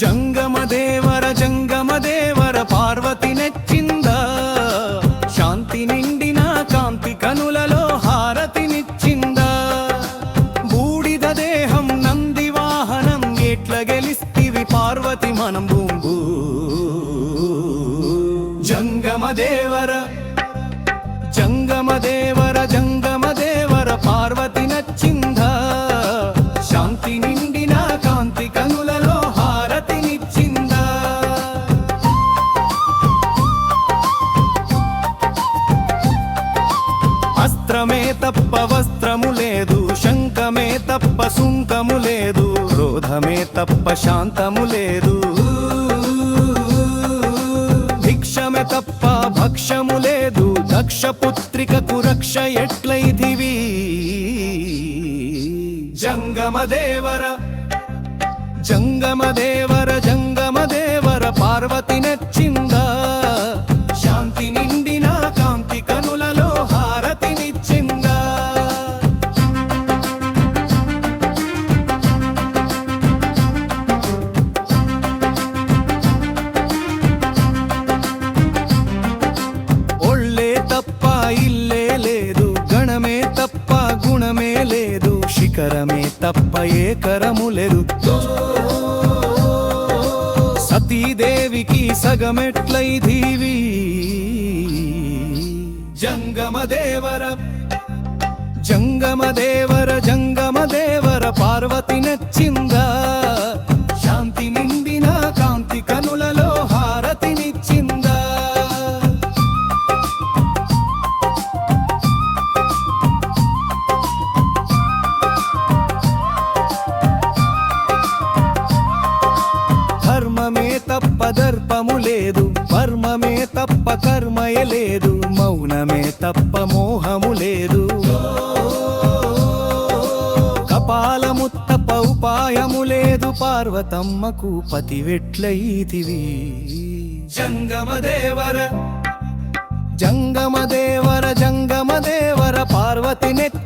జంగమ దేవర జంగమ దేవర పార్వతి నెచ్చింద? శాంతి నిండిన కాంతి కనులలో హారతినిచ్చింద? బూడిద దేహం నంది వాహనం ఎట్ల గెలిస్తివి పార్వతి మనం భూబూ జంగమ దేవర అస్త్రమే తప్ప వస్త్రము లేదు. శంఖమే తప్ప సుంకము లేదు. క్రోధమే తప్ప శాంతము లేదు. భిక్షమే తప్ప భక్ష్యము లేదు. దక్ష పుత్రికకు రక్ష ఎట్లయిదివి జంగమ దేవర జంగమ దేవర లేదు శిఖరమే తప్ప ఏకరము లేదు. సతీదేవికి సగమెట్లై దీవి జంగమదేవర జంగమదేవర జంగమదేవర పార్వతి నచ్చిందా? దర్పము లేదు మర్మమే తప్ప కర్మయ లేదు మౌనమే తప్ప మోహము లేదు. కపాలము తప్ప ఉపాయము లేదు పార్వతమ్మకు పతివెట్లయితివి. జంగమ జంగమదేవర జంగమదేవర పార్వతి నెచ్చిందా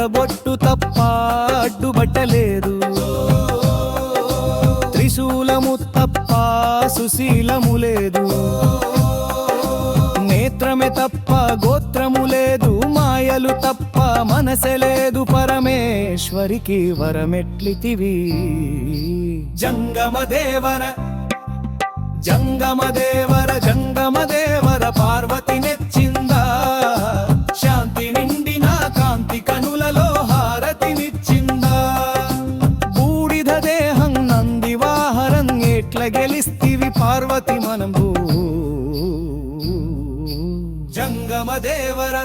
పడబొట్టు తప్ప అడ్డుబట్టలేదు త్రిశూలము తప్ప సుశీలము లేదు. నేత్రమే తప్ప గోత్రము లేదు. మాయలు తప్ప మనసే లేదు. పరమేశ్వరికి వరమెట్లితివి. జంగమ దేవర జంగమ దేవర పార్వతి మనము జంగమ దేవర